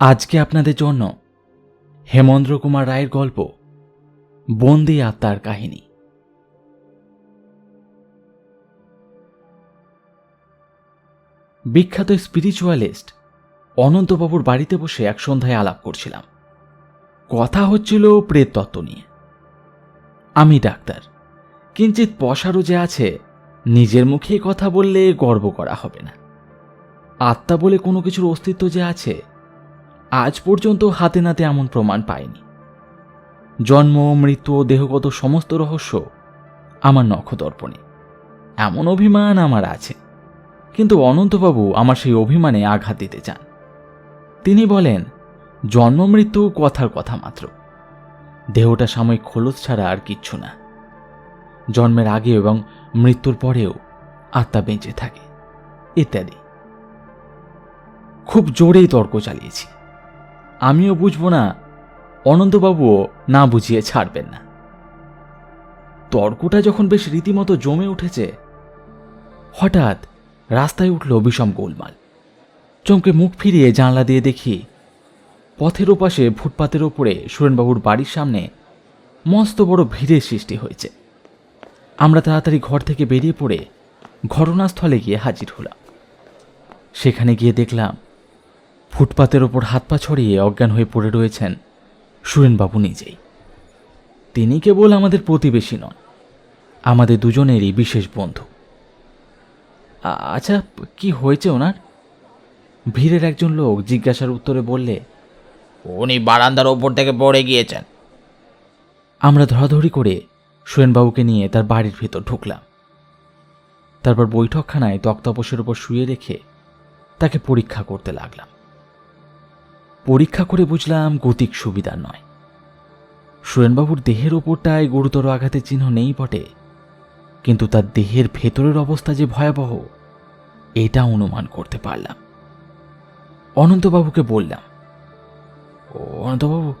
আজকে আপনাদের জন্য হেমন্দ্র কুমার রায়ের গল্প, বন্দি আত্মার কাহিনী। বিখ্যাত স্পিরিচুয়ালিস্ট অনন্তবাবুর বাড়িতে বসে এক সন্ধ্যায় আলাপ করছিলাম। কথা হচ্ছিল প্রেততত্ত্ব নিয়ে। আমি ডাক্তার কিঞ্চিত পশারও যে আছে, নিজের মুখে কথা বললে গর্ব করা হবে না। আত্মা বলে কোনো কিছুর অস্তিত্ব যে আছে আজ পর্যন্ত হাতে নাতে এমন প্রমাণ পায়নি জন্ম, মৃত্যু ও দেহগত সমস্ত রহস্য আমার নখদর্পণে। এমন অভিমান আমার আছে। কিন্তু অনন্তবাবু আমার সেই অভিমানে আঘাত দিতে চান। তিনি বলেন, জন্ম, মৃত্যু কথার কথা মাত্র। দেহটা সাময়িক খোলস ছাড়া আর কিচ্ছু না। জন্মের আগে এবং মৃত্যুর পরেও আত্মা বেঁচে থাকে। ইত্যাদি। খুব জোরেই তর্ক চালিয়েছি। আমিও বুঝব না, অনন্তবাবুও না বুঝিয়ে ছাড়বেন না। তর্কটা যখন বেশ রীতিমতো জমে উঠেছে, হঠাৎ রাস্তায় উঠল বিষম গোলমাল। চমকে মুখ ফিরিয়ে জানলা দিয়ে দেখি, পথের ওপাশে ফুটপাতের ওপরে সুরেনবাবুর বাড়ির সামনে মস্ত বড় ভিড়ের সৃষ্টি হয়েছে। আমরা তাড়াতাড়ি ঘর থেকে বেরিয়ে পড়ে ঘটনাস্থলে গিয়ে হাজির হলাম। সেখানে গিয়ে দেখলাম ফুটপাতের ওপর হাত পা ছড়িয়ে অজ্ঞান হয়ে পড়ে রয়েছেন সুরেনবাবু নিজেই। তিনি কেবল আমাদের প্রতিবেশী নন, আমাদের দুজনেরই বিশেষ বন্ধু। আচ্ছা কি হয়েছে ওনার? ভিড়ের একজন লোক জিজ্ঞাসার উত্তরে বললে, উনি বারান্দার ওপর থেকে পড়ে গিয়েছেন। আমরা ধরাধরি করে সুরেনবাবুকে নিয়ে তার বাড়ির ভেতর ঢুকলাম। তারপর বৈঠকখানায় তক্তাপোষের ওপর শুয়ে রেখে তাকে পরীক্ষা করতে লাগলাম। পরীক্ষা করে বুঝলাম গতিক সুবিধা নয়। সুরেনবাবুর দেহের ওপরটায় গুরুতর আঘাতের চিহ্ন নেই বটে কিন্তু তার দেহের ভেতরের অবস্থা যে ভয়াবহ এটা অনুমান করতে পারলাম। অনন্তবাবুকে বললাম "ও, অনন্তবাবু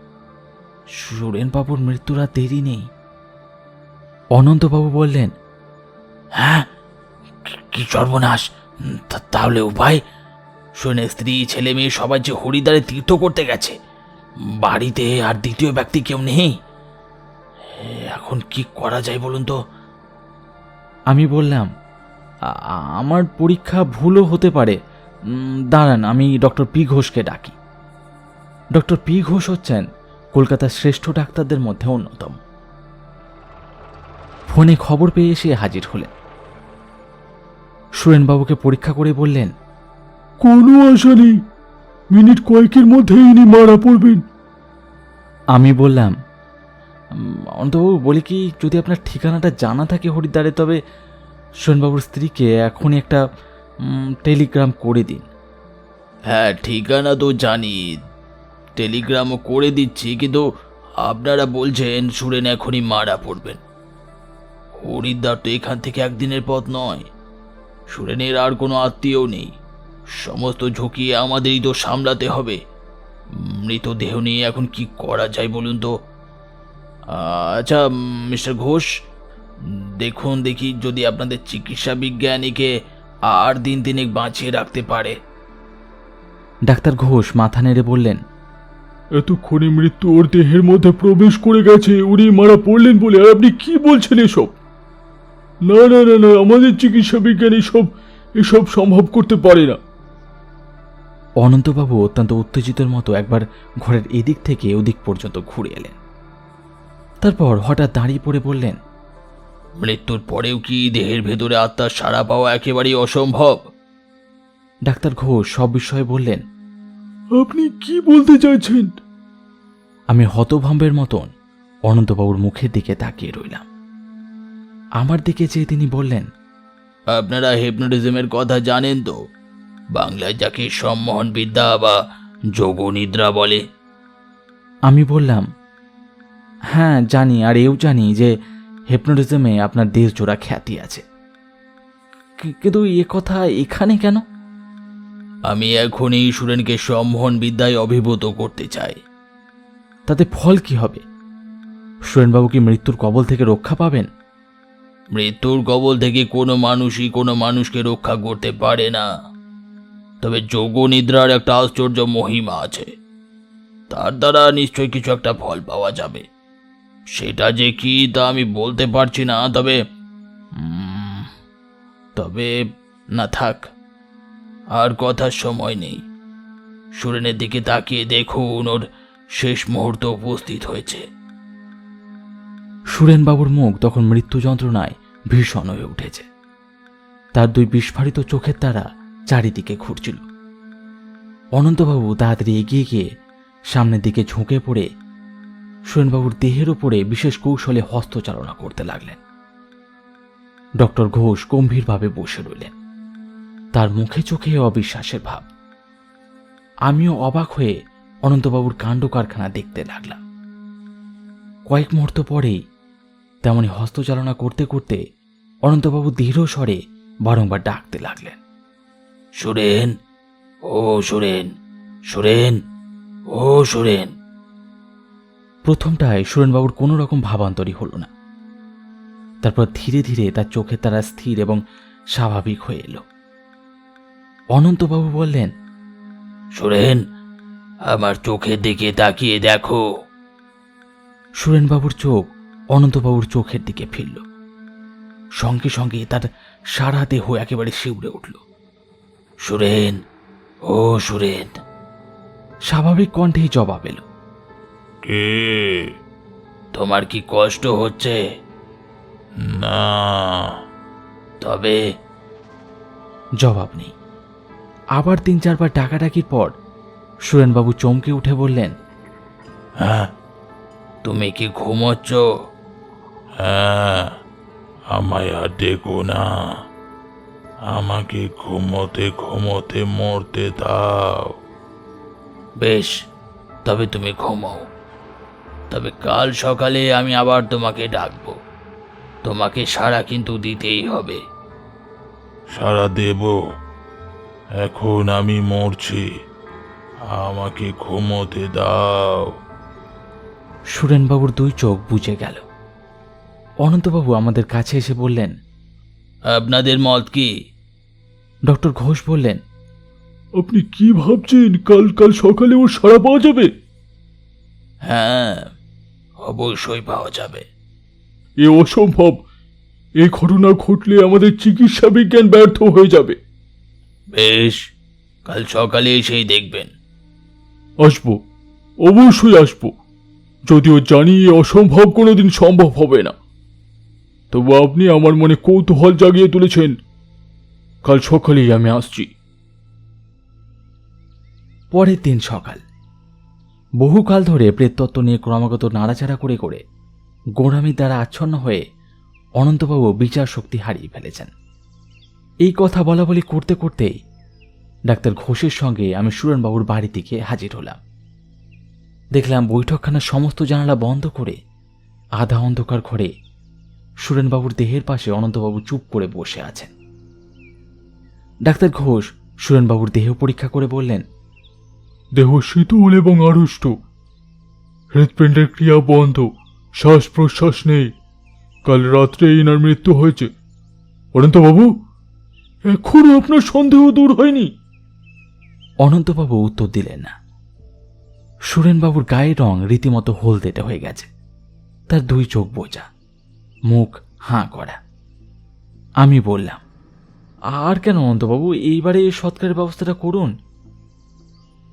সুরেনবাবুর মৃত্যুর আর দেরি নেই। অনন্তবাবু বললেন হ্যাঁ কি- সর্বনাশ তাহলে উপায় শুনে, স্ত্রী, ছেলে, মেয়ে, সবাই যে হরিদ্বারে তীর্থ করতে গেছে। বাড়িতে আর দ্বিতীয় ব্যক্তি কেউ নেই। এখন কি করা যায় বলুন তো? আমি বললাম, "আ- আ- আমার পরীক্ষা ভুলও হতে পারে। দাঁড়ান, আমি ডক্টর পি ঘোষকে ডাকি। ডক্টর পি ঘোষ হচ্ছেন কলকাতার শ্রেষ্ঠ ডাক্তারদের মধ্যে অন্যতম। ফোনে খবর পেয়ে এসে হাজির হলেন। সুরেনবাবুকে পরীক্ষা করে বললেন কোনো আশা নেই। মিনিট কয়েকের মধ্যেই ইনি মারা পড়বেন। আমি বললাম "উম, অনন্তবাবু বলি কি যদি আপনার ঠিকানাটা জানা থাকে হরিদ্বারে তবে সোনবাবুর স্ত্রীকে এখনই একটা টেলিগ্রাম করে দিন। হ্যাঁ ঠিকানা তো জানি টেলিগ্রামও করে দিচ্ছি কিন্তু আপনারা বলছেন সুরেন এখনই মারা পড়বেন। হরিদ্বার তো এখান থেকে একদিনের পথ নয়। সুরেনের আর কোনো আত্মীয় নেই। সমস্ত ঝুঁকি আমাদেরই তো সামলাতে হবে। মৃতদেহ নিয়ে এখন কি করা যায় বলুন তো? আচ্ছা মিস্টার ঘোষ দেখুন দেখি যদি আপনাদের চিকিৎসা বিজ্ঞানীকে আর দিন তিনেক বাঁচিয়ে রাখতে পারে। ডাক্তার ঘোষ মাথা নেড়ে বললেন এতক্ষণে মৃত্যু ওর দেহের মধ্যে প্রবেশ করে গেছে উনি মারা পড়লেন বলে আর আপনি কি বলছেন এসব? না না না না আমাদের চিকিৎসা বিজ্ঞান এসব এসব সম্ভব করতে পারে না। অনন্তবাবু অত্যন্ত উত্তেজিতের মতো একবার ঘরের এদিক থেকে ওদিক পর্যন্ত ঘুরে এলেন। তারপর হঠাৎ দাঁড়িয়ে পড়ে বললেন মৃত্যুর পরেও কি দেহের ভেতরে আত্মার সাড়া পাওয়া একেবারেই অসম্ভব? ডাক্তার ঘোষ সব বিষয়ে বললেন আপনি কি বলতে চাইছেন? আমি হতভম্বের মতন অনন্তবাবুর মুখের দিকে তাকিয়ে রইলাম। আমার দিকে চেয়ে তিনি বললেন আপনারা হিপনোটিজমের কথা জানেন তো। বাংলায় যাকে সম্মোহন বিদ্যা বা যোগ নিদ্রা বলে। আমি বললাম হ্যাঁ জানি আর এও জানি যে হেপনোটিজমে আপনার দেশ জোড়া খ্যাতি আছে। কিন্তু এ কথা এখানে কেন? আমি এখনই সুরেনকে সম্মোহন বিদ্যায় অভিভূত করতে চাই। তাতে ফল কি হবে? সুরেনবাবু কি মৃত্যুর কবল থেকে রক্ষা পাবেন? মৃত্যুর কবল থেকে কোনো মানুষই কোনো মানুষকে রক্ষা করতে পারে না। তবে যোগ নিদ্রার একটা আশ্চর্য মহিমা আছে। তার দ্বারা নিশ্চয়ই কিছু একটা ফল পাওয়া যাবে। সেটা যে কি তা আমি বলতে পারছি না, তবে তবে, না থাক, আর কথার সময় নেই। সুরেনের দিকে তাকিয়ে দেখুন, ওর শেষ মুহূর্ত উপস্থিত হয়েছে। সুরেনবাবুর মুখ তখন মৃত্যু যন্ত্রণায় ভীষণ হয়ে উঠেছে। তার দুই বিস্ফারিত চোখের তারা চারিদিকে ঘুরছিল। অনন্তবাবু তাড়াতাড়ি এগিয়ে গিয়ে সামনের দিকে ঝুঁকে পড়ে সুরেনবাবুর দেহের উপরে বিশেষ কৌশলে হস্তচালনা করতে লাগলেন। ডক্টর ঘোষ গম্ভীরভাবে বসে রইলেন। তার মুখে চোখে অবিশ্বাসের ভাব। আমিও অবাক হয়ে অনন্তবাবুর কাণ্ড কারখানা দেখতে লাগলাম। কয়েক মুহূর্ত পরেই তেমনি হস্তচালনা করতে করতে অনন্তবাবু দৃঢ় স্বরে বারংবার ডাকতে লাগলেন। সুরেন ও সুরেন সুরেন ও সুরেন। প্রথমটায় সুরেনবাবুর কোনো রকম ভাবান্তরই হলো না। তারপর ধীরে ধীরে তার চোখে তারা স্থির এবং স্বাভাবিক হয়ে এলো। অনন্তবাবু বললেন সুরেন আমার চোখের দিকে তাকিয়ে দেখো। সুরেনবাবুর চোখ অনন্তবাবুর চোখের দিকে ফিরল। সঙ্গে সঙ্গে তার সারা দেহ একেবারে শিউরে উঠল। সুরেন ও সুরেন। স্বাভাবিক কণ্ঠেই জবাব এলো। কে? তোমার কি কষ্ট হচ্ছে? না। তবে? জবাব নেই। আবার তিন চারবার ডাকাডাকির পর সুরেনবাবু চমকে উঠে বললেন হ্যাঁ। তুমি কি ঘুমোচ্ছ? হ্যাঁ। আমায় আর দেখো না। আমাকে ঘুমোতে ঘুমোতে মরতে দাও। বেশ তবে তুমি ঘুমাও তবে কাল সকালে আমি আবার তোমাকে ডাকবো। তোমাকে সাড়া কিন্তু দিতেই হবে। সারা দেব। এখন আমি মরছি। আমাকে ঘুমোতে দাও। সুরেনবাবুর দুই চোখ বুঝে গেল। অনন্তবাবু আমাদের কাছে এসে বললেন আপনাদের মত কি? ডক্টর ঘোষ বললেন আপনি কি ভাবছেন? কাল কাল সকালে ওর সারা পাওয়া যাবে? হ্যাঁ অবশ্যই পাওয়া যাবে। এ অসম্ভব। এই ঘটনা ঘটলে আমাদের চিকিৎসা বিজ্ঞান ব্যর্থ হয়ে যাবে। বেশ কাল সকালে এসেই দেখবেন। আসব অবশ্যই আসব। যদিও জানি এ অসম্ভব কোনোদিন সম্ভব হবে না। তবু আপনি আমার মনে কৌতূহল জাগিয়ে তুলেছেন। কাল সকালেই আমি আসছি। পরের দিন সকাল। বহুকাল ধরে প্রেততত্ত্ব নিয়ে ক্রমাগত নাড়াচাড়া করে করে গোড়ামির দ্বারা আচ্ছন্ন হয়ে অনন্তবাবু বিচার শক্তি হারিয়ে ফেলেছেন। এই কথা বলা বলি করতে করতেই ডাক্তার ঘোষের সঙ্গে আমি সুরেনবাবুর বাড়িতে গিয়ে হাজির হলাম। দেখলাম বৈঠকখানার সমস্ত জানালা বন্ধ করে আধা অন্ধকার ঘরে সুরেনবাবুর দেহের পাশে অনন্তবাবু চুপ করে বসে আছেন। ডাক্তার ঘোষ সুরেনবাবুর দেহ পরীক্ষা করে বললেন দেহ শীতল এবং আড়ষ্ট। হৃৎপিণ্ডের ক্রিয়া বন্ধ শ্বাস প্রশ্বাস নেই। কাল রাত্রে ইনার মৃত্যু হয়েছে। অনন্তবাবু এখনও আপনার সন্দেহ দূর হয়নি। অনন্তবাবু উত্তর দিলেন না। সুরেনবাবুর গায়ের রং রীতিমতো হলদেটে হয়ে গেছে। তার দুই চোখ বোঝা মুখ হাঁ করা। আমি বললাম আর কেন অন্তবাবু এইবারে এই সৎকারের ব্যবস্থাটা করুন।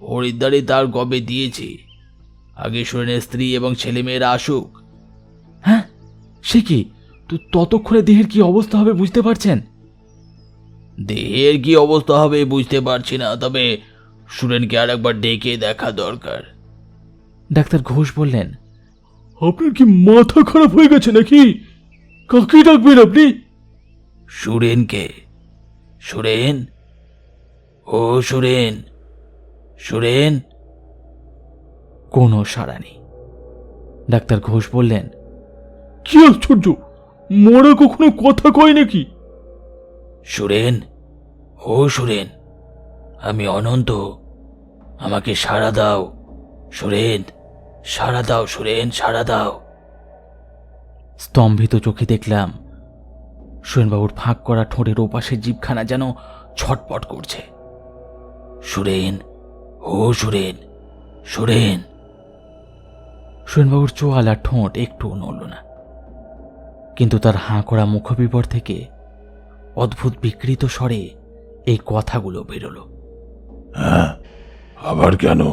হরিদ্বারে তার গবে দিয়েছি। আগে সুরেনের স্ত্রী এবং ছেলেমেয়েরা আসুক। হ্যাঁ? সে কি? তো ততক্ষণে দেহের কি অবস্থা হবে বুঝতে পারছেন? দেহের কি অবস্থা হবে বুঝতে পারছি না তবে সুরেনকে আর একবার ডেকে দেখা দরকার। ডাক্তার ঘোষ বললেন আপনার কি মাথা খারাপ হয়ে গেছে নাকি? কাকে ডাকবেন আপনি? সুরেনকে। সুরেন? ও সুরেন সুরেন? কোনো সাড়া নেই। ডাক্তার ঘোষ বললেন কি আশ্চর্য! মরা কখনো কথা কয় নাকি? সুরেন ও সুরেন আমি অনন্ত আমাকে সাড়া দাও সুরেন সাড়া দাও সুরেন সাড়া দাও। স্তম্ভিত চোখে দেখলাম সুরেনবাবুর ফাঁক করা ঠোঁটের ওপাশে জীবখানা যেন ছটপট করছে। সুরেন, ও সুরেন সুরেন। সুরেনবাবুর চোয়াল আর ঠোঁট একটুও নড়ল না। কিন্তু তার হাঁ করা মুখবিবর থেকে অদ্ভুত বিকৃত স্বরে এই কথাগুলো বেরোলো। হ্যাঁ আবার কেন?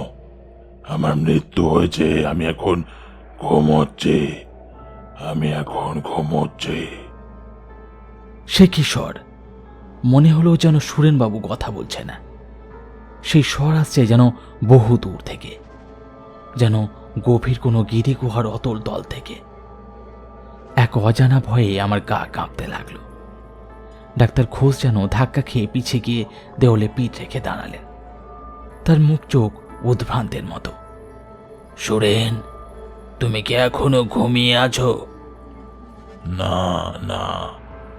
আমার মৃত্যু হয়েছে, আমি এখন ঘুমোচ্ছি। আমি এখন ঘুমোচ্ছি। সে কি স্বর মনে হলো যেন সুরেনবাবু কথা বলছে না। সেই স্বর আসছে যেন বহু দূর থেকে। যেন গভীর কোনো গিরি গুহার অতল দল থেকে। এক অজানা ভয়ে আমার গা কাঁপতে লাগল। ডাক্তার ঘোষ যেন ধাক্কা খেয়ে পিছে গিয়ে দেওয়ালে পিঠ রেখে দাঁড়ালেন। তার মুখ চোখ উদ্ভ্রান্তের মতো। সুরেন, তুমি কি এখনও ঘুমিয়ে আছো? না না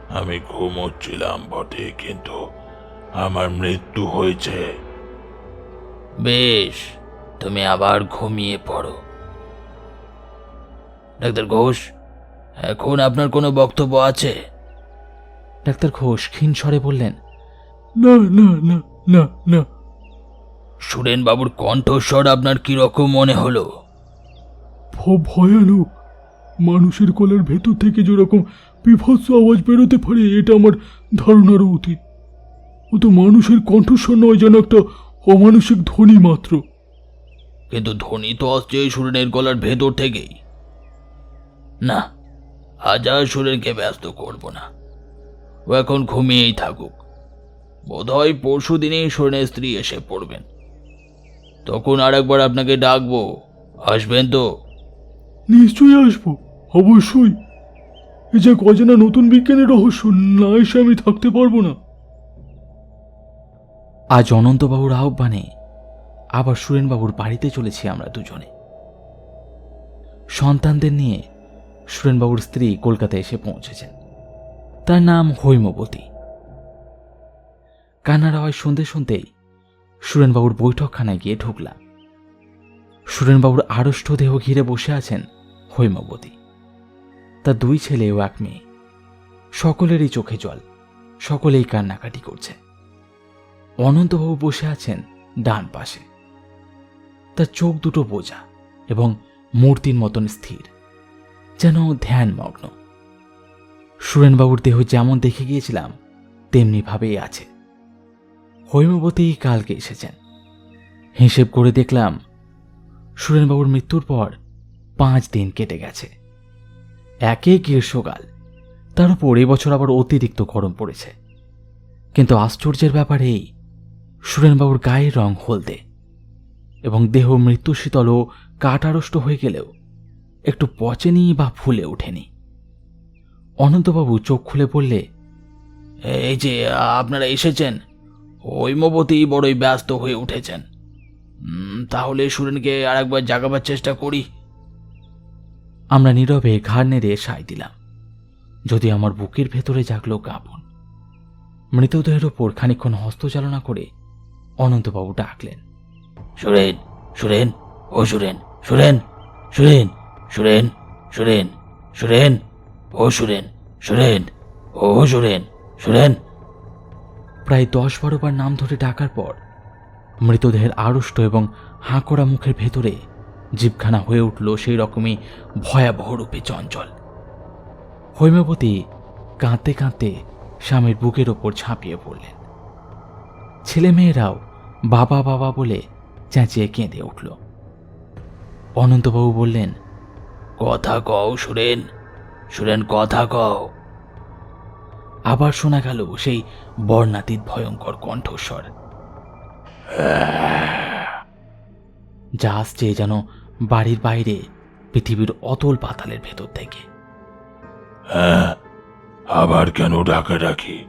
আমি ঘুমোচ্ছিলাম বটে কিন্তু আমার মৃত্যু হয়েছে। বেশ তুমি আবার ঘুমিয়ে পড়ো। ডাক্তার ঘোষ এখন আপনার কোনো বক্তব্য আছে? ডাক্তার ঘোষ ক্ষীণ স্বরে বললেন না না না না না। সুরেন বাবুর কণ্ঠস্বর আপনার কীরকম মনে হলো? ভয়ানক। মানুষের গলার ভেতর থেকে যেরকম বিভৎস আওয়াজ বেরোতে পারে এটা আমার ধারণারও অতীত। ও তো মানুষের কণ্ঠস্বর নয় যেন একটা অমানসিক ধ্বনি মাত্র। কিন্তু ধ্বনি তো আসছে সুরেনের গলার ভেতর থেকেই। না আজ আর সুরেনকে ব্যস্ত করব না। ও এখন ঘুমিয়েই থাকুক। বোধহয় পরশু দিনেই সুরেনের স্ত্রী এসে পড়বেন। তখন আর একবার আপনাকে ডাকবো। আসবেন তো? নিশ্চয়ই আসব অবশ্যই। যে অজানা নতুন বিজ্ঞানের রহস্য, না এসে আমি থাকতে পারব না। আজ অনন্তবাবুর আহ্বানে আবার সুরেনবাবুর বাড়িতে চলেছি আমরা দুজনে। সন্তানদের নিয়ে সুরেনবাবুর স্ত্রী কলকাতায় এসে পৌঁছেছেন। তার নাম হৈমবতী। কান্নার আওয়াজ শুনতে শুনতেই সুরেনবাবুর বৈঠকখানায় গিয়ে ঢুকলাম। সুরেনবাবুর আড়ষ্ট দেহ ঘিরে বসে আছেন হৈমবতী। তার দুই ছেলে ও এক মেয়ে। সকলেরই চোখে জল, সকলেই কান্নাকাটি করছে। অনন্তবাবু বসে আছেন ডান পাশে। তার চোখ দুটো বোঝা এবং মূর্তির মতন স্থির, যেন ধ্যানমগ্ন। সুরেনবাবুর দেহ যেমন দেখে গিয়েছিলাম তেমনি ভাবেই আছে। হৈমবতী কালকে এসেছেন। হিসেব করে দেখলাম, সুরেনবাবুর মৃত্যুর পর পাঁচ দিন কেটে গেছে। একে গ্রীষ্মকাল। তার উপর এবছর আবার অতিরিক্ত গরম পড়েছে। কিন্তু আশ্চর্যের ব্যাপার এই, সুরেনবাবুর গায়ের রং হলদে এবং দেহ মৃত্যু শীতল ও কাটারষ্ট হয়ে গেলেও একটু পচেনি বা ফুলে ওঠেনি। অনন্তবাবু চোখ খুলে বললে, এই যে আপনারা এসেছেন হৈমবতী বড়ই ব্যস্ত হয়ে উঠেছেন। তাহলে সুরেনকে আর একবার জাগাবার চেষ্টা করি। আমরা নীরবে ঘাড় নেড়ে সাই দিলাম। যদি আমার বুকের ভেতরে জাগলো কাঁপন। মৃতদেহের ওপর খানিক্ষণ হস্তচালনা করে অনন্তবাবু ডাকলেন, সুরেন সুরেন, ও সুরেন সুরেন সুরেন সুরেন সুরেন সুরেন, ও সুরেন সুরেন, ও সুরেন সুরেন। প্রায় দশ বারো বার নাম ধরে ডাকার পর মৃতদেহের আড়ষ্ট এবং হাঁকড়া মুখের ভেতরে জীবখানা হয়ে উঠল সেই রকমই ভয়াবহ রূপে চঞ্চল। হৈমবতী কাঁদতে কাঁদতে স্বামীর বুকের ওপর ঝাঁপিয়ে পড়লেন। ছেলেমেয়েরাও বাবা বাবা বলে চেঁচিয়ে কেঁদে উঠল। অনন্তবাবু বললেন, কথা কও সুরেন সুরেন কথা কও। আবার শোনা গেল সেই বর্ণাতীত ভয়ঙ্কর কণ্ঠস্বর। যা আসছে যেন বাড়ির বাইরে পৃথিবীর অতল পাতালের ভেতর থেকে। হ্যাঁ আবার কেন ডাকা ডাকি?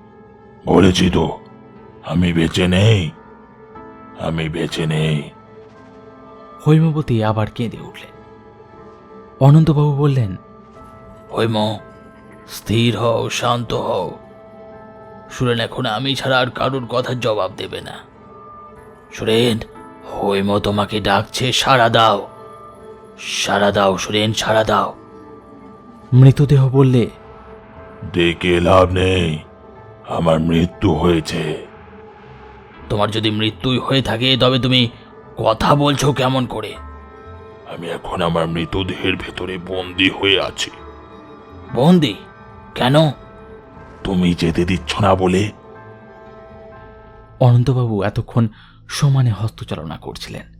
বলেছি তো আমি বেঁচে নেই আমি বেঁচে নেই। হৈমবতী আবার কেঁদে উঠলেন। অনন্তবাবু বললেন হৈম স্থির হও শান্ত হও। সুরেন এখন আমি ছাড়া আর কারোর কথার জবাব দেবে না। সুরেন হৈম তোমাকে ডাকছে সাড়া দাও। সাড়া দাও সুরেন সারা দাও। মৃতদেহ বললে দেখে লাভ নেই আমার মৃত্যু হয়েছে। তোমার যদি মৃত্যুই হয়ে থাকে তবে তুমি কথা বলছো কেমন করে? আমি এখন আমার মৃতদেহের ভেতরে বন্দি হয়ে আছি। বন্দি? কেন? তুমি যেতে দিচ্ছ না বলে। অনন্তবাবু এতক্ষণ সমানে হস্তচালনা করছিলেন।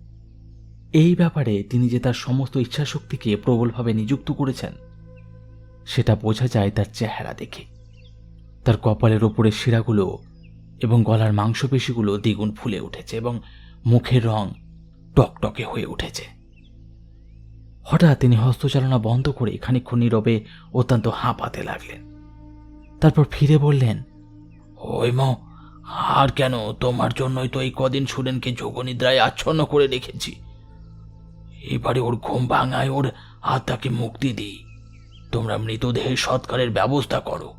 এই ব্যাপারে তিনি যে তার সমস্ত ইচ্ছাশক্তিকে প্রবলভাবে নিযুক্ত করেছেন, সেটা বোঝা যায় তার চেহারা দেখে। তার কপালের ওপরের শিরাগুলো এবং গলার মাংসপেশিগুলো দ্বিগুণ ফুলে উঠেছে এবং মুখের রং টকটকে হয়ে উঠেছে। হঠাৎ তিনি হস্তচালনা বন্ধ করে খানিক্ষণ নীরবে অত্যন্ত হাঁপাতে লাগলেন। তারপর ফিরে বললেন, ওই ম, আর কেন? তোমার জন্যই তো এই কদিন সুরেনকে যোগনিদ্রায় আচ্ছন্ন করে রেখেছি। এবারে ওর ঘুম ভাঙায় ওর আত্মাকে মুক্তি দিই। তোমরা মৃতদেহের সৎকারের ব্যবস্থা করো।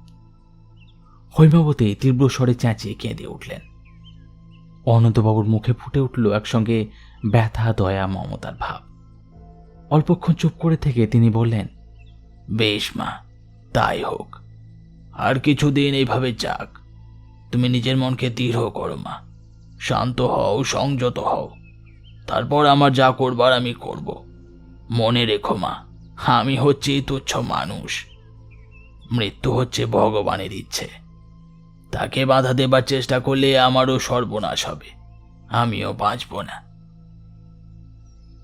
হৈমাবতী তীব্র স্বরে চেঁচিয়ে কেঁদে উঠলেন। অনন্তবাবুর মুখে ফুটে উঠল একসঙ্গে ব্যথা, দয়া, মমতার ভাব। অল্পক্ষণ চুপ করে থেকে তিনি বললেন, বেশ মা, তাই হোক। আর কিছুদিন এইভাবে যাক। তুমি নিজের মনকে দৃঢ় করো মা। শান্ত হও, সংযত হও। তারপর আমার যা করবার আমি করব। মনে রেখো মা, আমি হচ্ছি তুচ্ছ মানুষ। মৃত্যু হচ্ছে ভগবানের ইচ্ছে। তাকে বাধা দেবার চেষ্টা করলে আমারও সর্বনাশ হবে, আমিও বাঁচব না।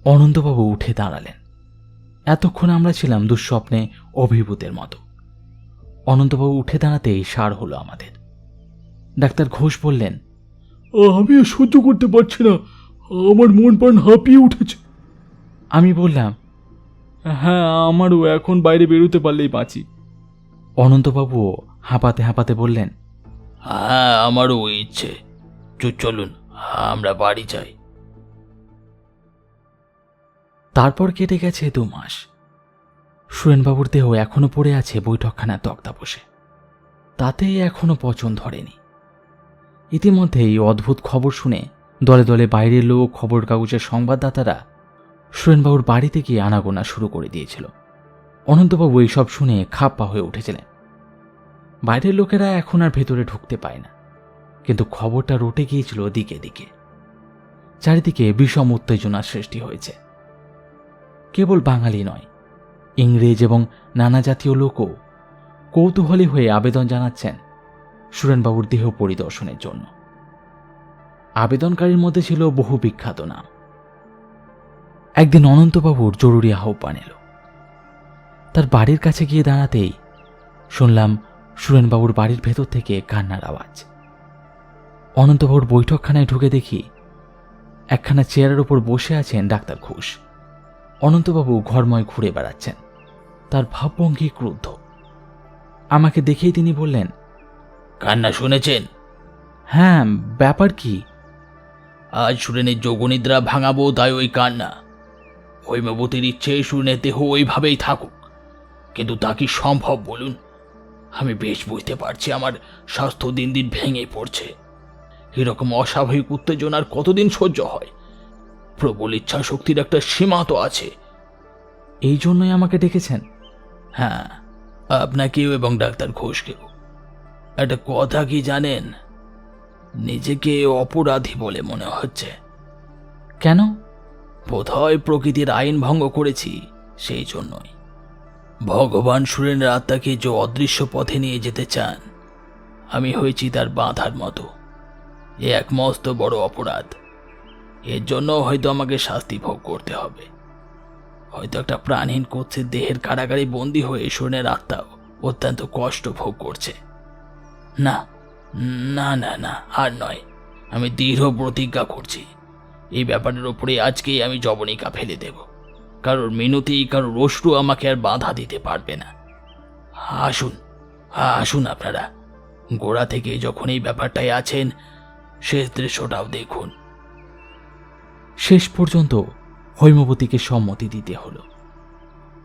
অনন্তবাবু উঠে দাঁড়ালেন। এতক্ষণ আমরা ছিলাম দুঃস্বপ্নে অভিভূতের মতো। অনন্তবাবু উঠে দাঁড়াতেই সার হলো আমাদের। ডাক্তার ঘোষ বললেন আমি সহ্য করতে পারছি না। আমার মন প্রাণ হাঁপিয়ে উঠেছে। আমি বললাম হ্যাঁ আমারও এখন বাইরে বেরোতে পারলেই বাঁচি। অনন্তবাবুও হাঁপাতে হাঁপাতে বললেন হ্যাঁ আমারও ওই ইচ্ছে চলুন আমরা বাড়ি যাই। তারপর কেটে গেছে দু মাস। সুরেনবাবুর দেহ এখনও পড়ে আছে বৈঠকখানার তক্তা বসে তাতে এখনও পচন ধরেনি। ইতিমধ্যে এই অদ্ভুত খবর শুনে দলে দলে বাইরের লোক খবর কাগজের সংবাদদাতারা সুরেনবাবুর বাড়িতে গিয়ে আনাগোনা শুরু করে দিয়েছিল। অনন্তবাবু এইসব শুনে খাপ্পা হয়ে উঠেছিলেন। বাইরের লোকেরা এখন আর ভেতরে ঢুকতে পায় না। কিন্তু খবরটা রটে গিয়েছিল দিকে দিকে। চারিদিকে বিষম উত্তেজনার সৃষ্টি হয়েছে। কেবল বাঙালি নয়, ইংরেজ এবং নানা জাতীয় লোকও কৌতূহলী হয়ে আবেদন জানাচ্ছেন সুরেনবাবুর দেহ পরিদর্শনের জন্য। আবেদনকারীর মধ্যে ছিল বহু বিখ্যাত নাম। একদিন অনন্তবাবুর জরুরি আহ্বান এলো। তার বাড়ির কাছে গিয়ে দাঁড়াতেই শুনলাম সুরেনবাবুর বাড়ির ভেতর থেকে কান্নার আওয়াজ। অনন্তবাবুর বৈঠকখানায় ঢুকে দেখি একখানা চেয়ারের ওপর বসে আছেন ডাক্তার ঘোষ। অনন্তবাবু ঘরময় ঘুরে বেড়াচ্ছেন। তার ভাবভঙ্গি ক্রুদ্ধ। আমাকে দেখেই তিনি বললেন, কান্না শুনেছেন? হ্যাঁ ব্যাপার কি? আজ সুরেনের যোগনিদ্রা ভাঙাবো তাই ওই কান্না। হৈমবতীর ইচ্ছে সুরেনের দেহ ওইভাবেই থাকুক। কিন্তু তা কি সম্ভব বলুন? আমি বেশ বুঝতে পারছি আমার স্বাস্থ্য দিন দিন ভেঙে পড়ছে। এরকম অস্বাভাবিক উত্তেজনার কতদিন সহ্য হয়? প্রবল ইচ্ছা শক্তির একটা সীমা তো আছে। এই জন্যই আমাকে ডেকেছেন। হ্যাঁ আপনাকেও এবং ডাক্তার ঘোষকেও। একটা কথা কি জানেন? নিজেকে অপরাধী বলে মনে হচ্ছে। কেন? বোধহয় প্রকৃতির আইন ভঙ্গ করেছি সেই জন্যই। ভগবান সুরেনের আত্মাকে যে অদৃশ্য পথে নিয়ে যেতে চান আমি হয়েছি তার বাঁধার মতো। এ এক মস্ত বড় অপরাধ। এর জন্য হয়তো আমাকে শাস্তি ভোগ করতে হবে। হয়তো একটা প্রাণহীন করছে দেহের কারাগারে বন্দি হয়ে সুরেনের আত্মাও অত্যন্ত কষ্ট ভোগ করছে। না না না না, আর নয়। আমি দৃঢ় প্রতিজ্ঞা করছি। এই ব্যাপারের ওপরে আজকেই আমি জবনিকা ফেলে দেব। কারোর মিনতি, কারোর অশ্রু আমাকে আর বাধা দিতে পারবে না। আসুন আসুন আপনারা। গোড়া থেকে যখন এই ব্যাপারটায় আছেন, শেষ দৃশ্যটাও দেখুন। শেষ পর্যন্ত হৈমবতীকে সম্মতি দিতে হলো।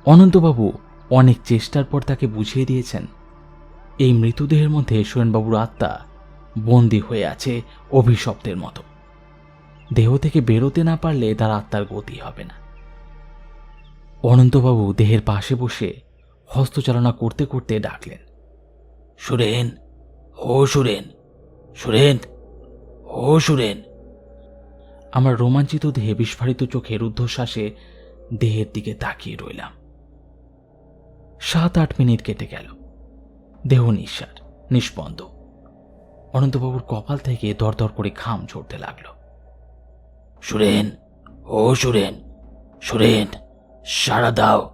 অনন্তবাবু অনেক চেষ্টার পর তাকে বুঝিয়ে দিয়েছেন এই মৃতদেহের মধ্যে সোয়েনবাবুর আত্মা বন্দী হয়ে আছে অভিশপ্তের মতো। দেহ থেকে বেরোতে না পারলে তার আত্মার গতি হবে না। অনন্তবাবু দেহের পাশে বসে হস্তচালনা করতে করতে ডাকলেন, সুরেন, ও সুরেন সুরেন, ও সুরেন। আমার রোমাঞ্চিত দেহে বিস্ফারিত চোখে রুদ্ধশ্বাসে দেহের দিকে তাকিয়ে রইলাম। সাত আট মিনিট কেটে গেল। দেহ নিঃসার, নিষ্পন্দ। অনন্তবাবুর কপাল থেকে দরদর করে ঘাম ঝরতে লাগল। সুরেন, ও সুরেন সুরেন, সাড়া দাও।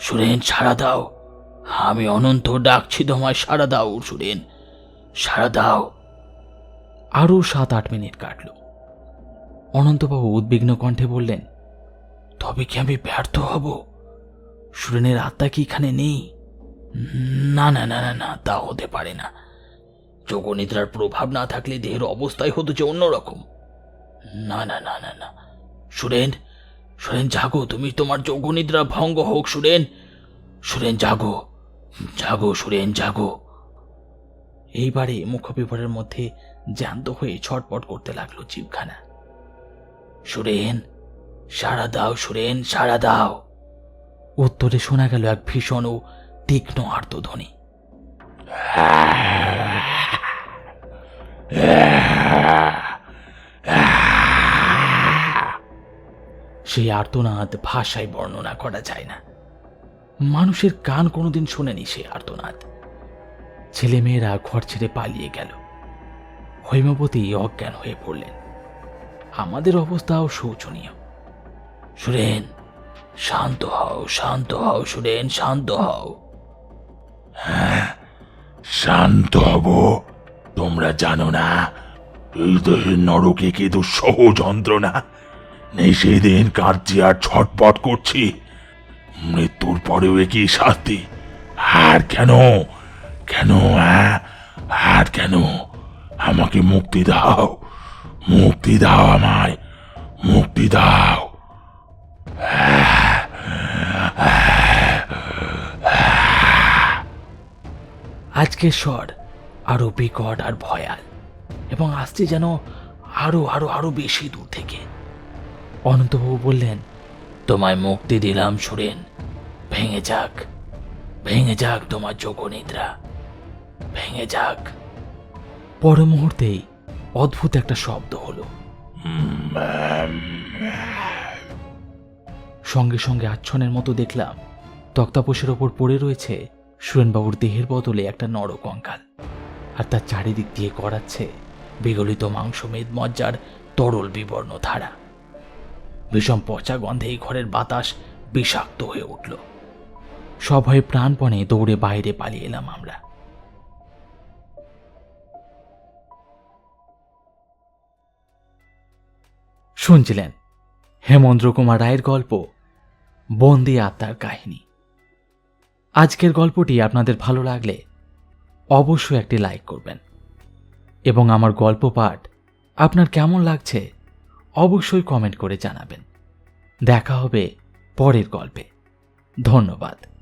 সুরেন, সাড়া দাও। আমি অনন্ত ডাকছি তোমায়, সাড়া দাও, সুরেন, সাড়া দাও। আরও সাত আট মিনিট কাটল। অনন্তবাবু উদ্বিগ্ন কণ্ঠে বললেন, তবে কি আমি ব্যর্থ হব? সুরেনের আত্মা কি এখানে নেই? না না না না না, তা হতে পারে না। যোগনিদ্রার প্রভাব না থাকলে দেহের অবস্থাই হতো যে অন্যরকম। না না না না না। সুরেন সুরেন, জাগো, তুমি তোমার যোগনিদ্রা ভঙ্গ হোক, সুরেন। সুরেন, জাগো জাগো, সুরেন, জাগো। এইবারে মুখবিবরের মধ্যে জ্যান্ত হয়ে ছটপট করতে লাগল জীবখানা। সুরেন, সাড়া দাও, সুরেন, সাড়া দাও। উত্তরে শোনা গেল এক ভীষণ ও তীক্ষ্ণ আর্তধ্বনি সেই আর্তনাদ ভাষায় বর্ণনা করা যায় না। মানুষের কান কোনোদিন শোনেনি সে আর্তনাদ। ছেলেমেয়েরা ঘর ছেড়ে পালিয়ে গেল। হৈমবতী অজ্ঞান হয়ে পড়লেন। আমাদের অবস্থাও শোচনীয়। সুরেন, শান্ত হও শান্ত হও সুরেন, শান্ত হও। শান্ত হব। তোমরা জানো না, এই দেহের নরকে কি দুঃসহ যন্ত্রণা? নেই সেদিন কাঁদছি আর ছটপট করছি। মৃত্যুর পরেও কি শাস্তি। আর কেন? কেন হ্যাঁ আর কেন? আমাকে মুক্তি দাও। মুক্তি দাও আমায়। মুক্তি দাও। আজকের স্বর আরও বিকট আর ভয়াল এবং আসছে যেন আরও আরও আরও বেশি দূর থেকে। অনন্তবাবু বললেন, তোমায় মুক্তি দিলাম, সুরেন। ভেঙে যাক ভেঙে যাক তোমার যোগনিদ্রা, ভেঙে যাক। পর মুহূর্তেই অদ্ভুত একটা শব্দ হলো। সঙ্গে সঙ্গে আচ্ছনের মতো দেখলাম তক্তাপোষের ওপর পড়ে রয়েছে সুরেনবাবুর দেহের বদলে একটা নর কঙ্কাল আর তার চারিদিক দিয়ে গড়াচ্ছে বিগলিত মাংস মেদ মজ্জার তরল বিবর্ণ ধারা। বিষম পচা গন্ধে এই ঘরের বাতাস বিষাক্ত হয়ে উঠল। সভয়ে প্রাণপণে দৌড়ে বাইরে পালিয়ে এলাম আমরা। শুনছিলেন হেমন্দ্র কুমার রায়ের গল্প, বন্দি আত্মার কাহিনী। আজকের গল্পটি আপনাদের ভালো লাগলে অবশ্যই একটি লাইক করবেন। এবং আমার গল্প পাঠ আপনার কেমন লাগছে অবশ্যই কমেন্ট করে জানাবেন। দেখা হবে পরের গল্পে। ধন্যবাদ।